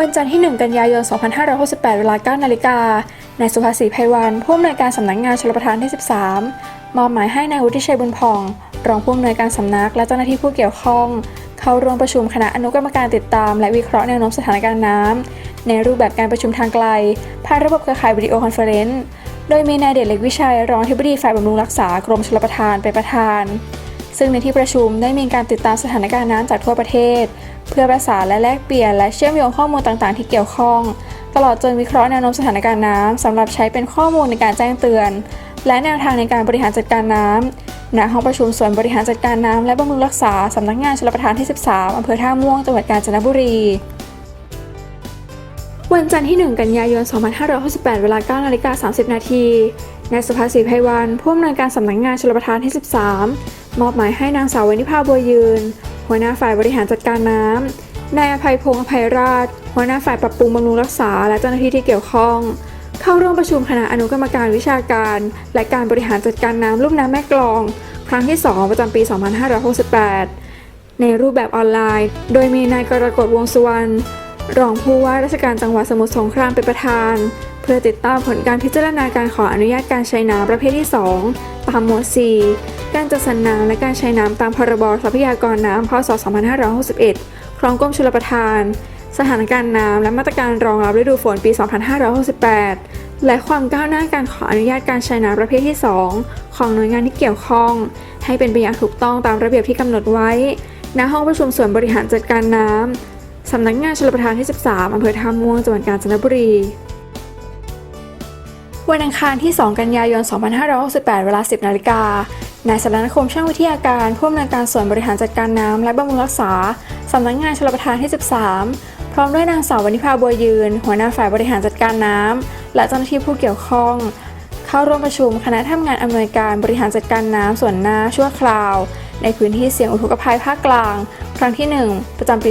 วันจันทร์ที่ 1 กันยายน 2568 เวลา 9 นาฬิกา นายสุภาษีไพวันผู้อำนวยการสำนักงานชลประทานที่ 13 มอบหมายให้นายวุฒิชัยบุญพอง รองผู้อำนวยการสำนักและเจ้าหน้าที่ผู้เกี่ยวข้อง เข้าร่วมประชุมคณะอนุกรรมการติดตาม และวิเคราะห์แนวโน้มสถานการณ์น้ำในรูปแบบการประชุมทางไกลผ่านระบบเครือข่ายวิดีโอคอนเฟอเรนซ์โดยมีนายเดชเล็กวิชัยรองอธิบดีฝ่ายบำรุงรักษากรมชลประทานเป็นประธาน ซึ่งในที่ประชุมได้มีการติดตามสถานการณ์น้ำจากทั่วประเทศ เพื่อประสานและแลกเปลี่ยนและเชื่อมโยงข้อมูลต่างๆ ที่เกี่ยวข้อง ตลอดจนวิเคราะห์แนวโน้มสถานการณ์น้ำสำหรับใช้เป็นข้อมูลในการแจ้งเตือน และแนวทางในการบริหารจัดการน้ำณห้องประชุมส่วนบริหารจัดการน้ำและบำรุงรักษาสำนักงานชลประทานที่ 13อำเภอท่าม่วงจังหวัดกาญจนบุรีวันจันทร์ที่ 1 กันยายน 2568 เวลา9นาฬิกา30 นาทีนายสุภาษีไพวันผู้อำนวยการสำนักงานชลประทานที่ 13 มอบหมายให้นางสาววนิพาบัวยืน หัวหน้าฝ่ายบริหารจัดการน้ำนายอภัยพงษ์อภัยราช หัวหน้าฝ่ายปรับปรุงบำรุงรักษา และเจ้าหน้าที่ที่เกี่ยวข้อง เข้าร่วมประชุมคณะอนุกรรมการวิชาการ และการบริหารจัดการน้ำลุ่มน้ำแม่กลอง ครั้งที่ 2 ประจำปี 2568 ในรูปแบบออนไลน์ โดยมีนายกรกฎวงสุวรรณรองผู้ว่าราชการจังหวัดสมุทรสงครามเป็นประธาน เพื่อติดตามผลการพิจารณาการขออนุญาตการใช้น้ำประเภทที่ 2 ตามหมวด 4 การจัดสรรน้ำและการใช้น้ำตามพรบทรัพยากรน้ำพศ 2561ครองกรมชลประทาน สถานการณ์น้ำและมาตรการรองรับฤดูฝนปี 2568 และความก้าวหน้าการขออนุญาตการใช้น้ำประเภทที่ 2 ของหน่วยงานที่เกี่ยวข้อง ให้เป็นไปอย่างถูกต้องตามระเบียบที่กำหนดไว้ ณ ห้องประชุมส่วนบริหารจัดการน้ำสำนักงานชลประทานที่ 13อำเภอท่าม่วงจังหวัดกาญจนบุรี วันอังคารที่ 2 กันยายน 2568 เวลา 10 นาฬิกา นายสรณคมช่างวิทยาการผู้อำนวยการส่วนบริหารจัดการน้ำและบำรุงรักษา สำนักงานชลประทานที่ 13 พร้อมด้วยนางสาววนิพาบัวยืน หัวหน้าฝ่ายบริหารจัดการน้ำ และเจ้าหน้าที่ผู้เกี่ยวข้อง เข้าร่วมประชุมคณะทำงานอำนวยการบริหารจัดการน้ำส่วนหน้าชั่วคราว ในพื้นที่เสี่ยงอุทกภัยภาคกลาง ครั้งที่ 1 ประจำปี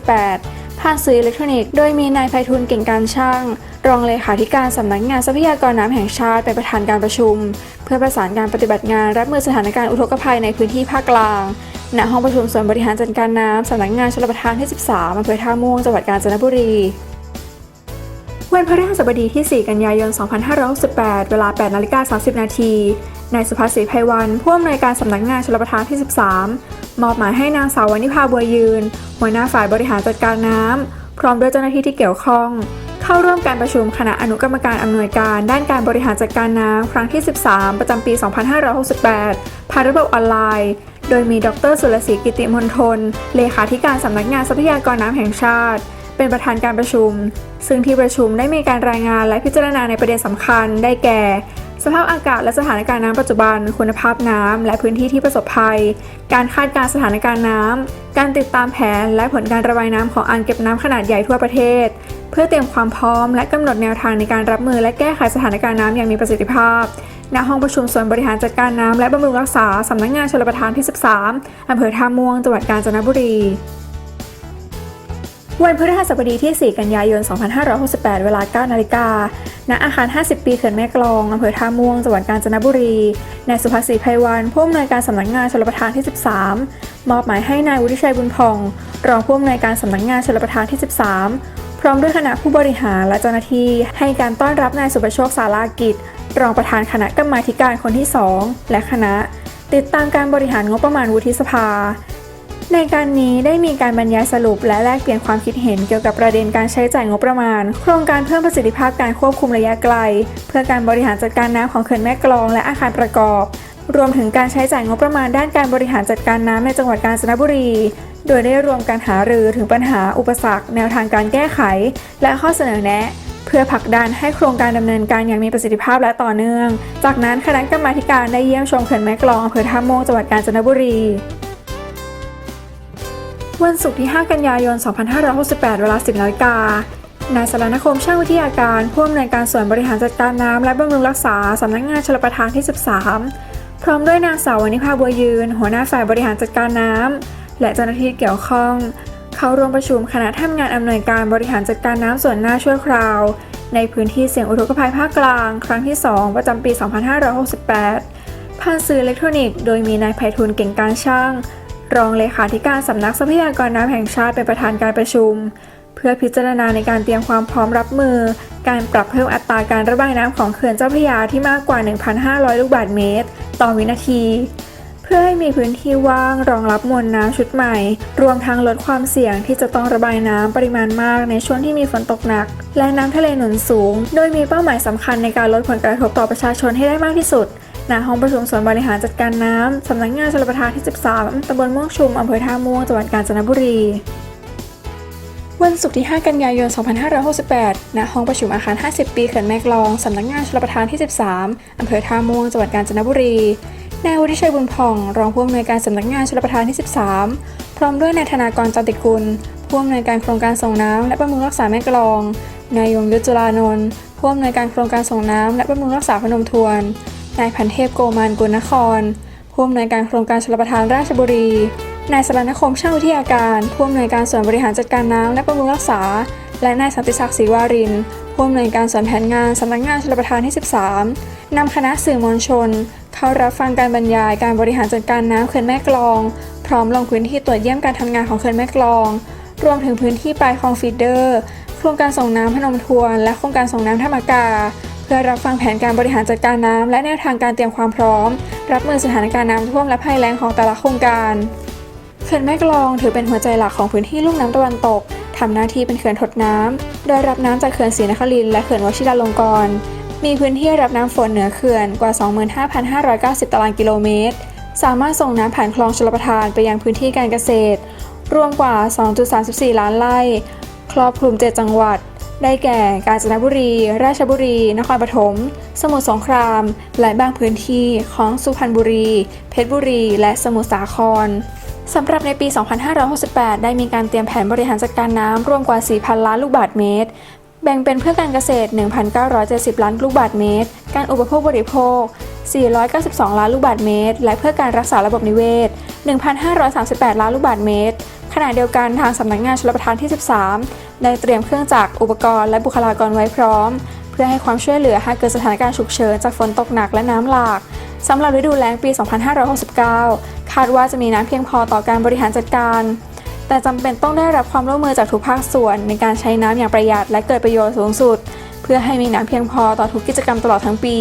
2568 ผ่านสื่ออิเล็กทรอนิกส์ โดยมีนายไพฑูรย์เก่งการช่าง รองเลขาธิการสำนักงานทรัพยากรน้ำแห่งชาติเป็นประธานการประชุม เพื่อประสานการปฏิบัติงานรับมือสถานการณ์อุทกภัยในพื้นที่ภาคกลางณห้องประชุมส่วนบริหารจัดการน้ำสำนักงานชลประทานที่ 13อำเภอท่าม่วงจังหวัดกาญจนบุรีวันพฤหัสบดีที่ 4 กันยายน 2568 เวลา 8นาฬิกา30 นาทีนายสุภาษีไพวันผู้อำนวยการสำนักงานชลประทานที่ 13 มอบหมายให้นางสาววนิพาบัวยืน หัวหน้าฝ่ายบริหารจัดการน้ำพร้อมด้วยเจ้าหน้าที่ที่เกี่ยวข้อง เข้าร่วมการประชุมคณะอนุกรรมการอำนวยการ ด้านการบริหารจัดการน้ำครั้งที่ 13 ประจำปี 2568 ผ่านระบบออนไลน์ โดยมีดรสุรศรีกิติมนทน เลขาธิการสำนักงานทรัพยากรน้ำแห่งชาติ เป็นประธานการประชุม ซึ่งที่ประชุมได้มีการรายงานและพิจารณาในประเด็นสำคัญ ได้แก่ สภาพอากาศและสถานการณ์น้ำปัจจุบัน คุณภาพน้ำและพื้นที่ที่ประสบภัย การคาดการสถานการณ์น้ำการติดตามแผนและผลการระบายน้ำของอ่างเก็บน้ำขนาดใหญ่ทั่วประเทศ เพื่อเตรียมความพร้อมและกำหนดแนวทางในการรับมือและแก้ไขสถานการณ์น้ำอย่างมีประสิทธิภาพ ณ ห้องประชุมส่วนบริหารจัดการน้ำและบำรุงรักษาสำนักงานชลประทานที่ 13อำเภอท่าม่วงจังหวัดกาญจนบุรีวันพฤหัสบดีที่ 4 กันยายน 2568 เวลา 9 นาฬิกา ณ อาคาร 50 ปีเขื่อนแม่กลอง อำเภอท่าม่วง จังหวัดกาญจนบุรี นายสุภาษีไพวันผู้อำนวยการสำนักงานชลประทานที่ 13 มอบหมายให้นายวุฒิชัยบุญพอง รองผู้อำนวยการสำนักงานชลประทานที่ 13 พร้อมด้วยคณะผู้บริหารและเจ้าหน้าที่ ให้การต้อนรับนายสุประโชคสารากิจ รองประธานคณะกรรมาการคนที่ 2 และคณะ ติดตามการบริหารงบประมาณวุฒิสภา ในการนี้ได้มีการบรรยายสรุปและแลกเปลี่ยนความคิดเห็นเกี่ยวกับประเด็นการใช้จ่ายงบประมาณ โครงการเพิ่มประสิทธิภาพการควบคุมระยะไกล เพื่อการบริหารจัดการน้ำของเขื่อนแม่กลองและอาคารประกอบ รวมถึงการใช้จ่ายงบประมาณด้านการบริหารจัดการน้ำในจังหวัดกาญจนบุรี โดยได้รวมการหารือถึงปัญหาอุปสรรค แนวทางการแก้ไข และข้อเสนอแนะ เพื่อผลักดันให้โครงการดำเนินการอย่างมีประสิทธิภาพและต่อเนื่อง จากนั้นคณะกรรมาการได้เยี่ยมชมเขื่อนแม่กลองอำเภอท่าม่วงจังหวัดกาญจนบุรีวันศุกร์ที่ 5 กันยายน 2568 เวลา 10นาฬิกา นายสรณคมช่างวิทยาการผู้อำนวยการส่วนบริหารจัดการน้ำและบำรุงรักษาสำนักงานชลประทานที่ 13 พร้อมด้วยนางสาววนิพาบัวยืน หัวหน้าฝ่ายบริหารจัดการน้ำ และเจ้าหน้าที่เกี่ยวข้อง เข้าร่วมประชุมคณะทำงานอำนวยการบริหารจัดการน้ำส่วนหน้าชั่วคราว ในพื้นที่เสี่ยงอุทกภัยภาคกลาง ครั้งที่ 2 ประจำปี 2568 ผ่านสื่ออิเล็กทรอนิกส์ โดยมีนายไพฑูรย์เก่งการช่าง รองเลขาธิการสำนักทรัพยากรน้ำแห่งชาติเป็นประธานการประชุม เพื่อพิจารณาในการเตรียมความพร้อมรับมือ การปรับเพิ่มอัตราการระบายน้ำของเขื่อนเจ้าพระยาที่มากกว่า 1,500 ลูกบาศก์เมตร ต่อวินาที พื่อให้มีพื้นที่ว่างรองรับมวลน้ำชุดใหม่ รวมทั้งลดความเสี่ยงที่จะต้องระบายน้ำปริมาณมากในช่วงที่มีฝนตกหนัก และน้ำทะเลหนุนสูง โดยมีเป้าหมายสำคัญในการลดผลกระทบต่อประชาชนให้ได้มากที่สุดณห้องประชุมส่วนบริหารจัดการน้ำสำนักงานชลประทานที่ 13ตำบลม่วงชุมอำเภอท่าม่วงจังหวัดกาญจนบุรีวันศุกร์ที่ 5 กันยายน 2568 ณ ห้องประชุมอาคาร 50 ปีเขื่อนแม่กลอง สำนักงานชลประทานที่ 13 อำเภอท่าม่วง จังหวัดกาญจนบุรี นายวุฒิชัยบุญผ่อง รองผู้อำนวยการสำนักงานชลประทานที่ 13 พร้อมด้วยนายธนากรจันติกุล ผู้อำนวยการโครงการส่งน้ำและบำรุงรักษาแม่กลอง นายยงยุทธจุลานนท์ผู้อำนวยการโครงการส่งน้ำและบำรุงรักษาพนมทวน นายพันเทพโกมานกุลนคร ผู้อำนวยการโครงการชลประทานราชบุรี นายสรณคมช่างวิทยาการ ผู้อำนวยการส่วนบริหารจัดการน้ำและบำรุงรักษา และนายสันติศักดิ์ศรีวารินผู้อำนวยการส่วนแผนงานสำนักงานชลประทานที่ 13นำคณะสื่อมวลชน เข้ารับฟังการบรรยายการบริหารจัดการน้ำเขื่อนแม่กลอง พร้อมลงพื้นที่ตรวจเยี่ยมการทำงานของเขื่อนแม่กลอง รวมถึงพื้นที่ปลายคลองฟีดเดอร์ โครงการส่งน้ำพนมทวนและโครงการส่งน้ำท่ามากา เพื่อรับฟังแผนการบริหารจัดการน้ำและแนวทางการเตรียมความพร้อม รับมือสถานการณ์น้ำท่วมและภัยแล้งของแต่ละโครงการเขื่อนแม่กลองถือเป็นหัวใจหลักของพื้นที่ลุ่มน้ำตะวันตกทำหน้าที่เป็นเขื่อนทดน้ำโดยรับน้ำจากเขื่อนศรีนครินทร์และเขื่อนวชิราลงกรณ์ มีพื้นที่รับน้ำฝนเหนือเขื่อนกว่า 25,590 ตารางกิโลเมตร สามารถส่งน้ำผ่านคลองชลประทานไปยังพื้นที่การเกษตร รวมกว่า 2.34 ล้านไร่ ครอบคลุม 7 จังหวัด ได้แก่ กาญจนบุรี ราชบุรี นครปฐม สมุทรสงคราม และบางพื้นที่ของสุพรรณบุรี เพชรบุรี และสมุทรสาครสำหรับในปี 2568 ได้มีการเตรียมแผนบริหารจัดการน้ำรวมกว่า 4,000 ล้านลูกบาศก์เมตร แบ่งเป็นเพื่อการเกษตร 1,970 ล้านลูกบาศก์เมตร การอุปโภคบริโภค 492 ล้านลูกบาศก์เมตร และเพื่อการรักษาระบบนิเวศ 1,538 ล้านลูกบาศก์เมตร ขณะเดียวกันทางสำนักงานชลประทานที่ 13 ได้เตรียมเครื่องจักร อุปกรณ์ และบุคลากรไว้พร้อม เพื่อให้ความช่วยเหลือหากเกิดสถานการณ์ฉุกเฉินจากฝนตกหนักและน้ำหลากสำหรับฤดูแล้งปี 2569 คาดว่าจะมีน้ำเพียงพอต่อการบริหารจัดการ แต่จำเป็นต้องได้รับความร่วมมือจากทุกภาคส่วน ในการใช้น้ำอย่างประหยัดและเกิดประโยชน์สูงสุด เพื่อให้มีน้ำเพียงพอต่อทุกกิจกรรมตลอดทั้งปี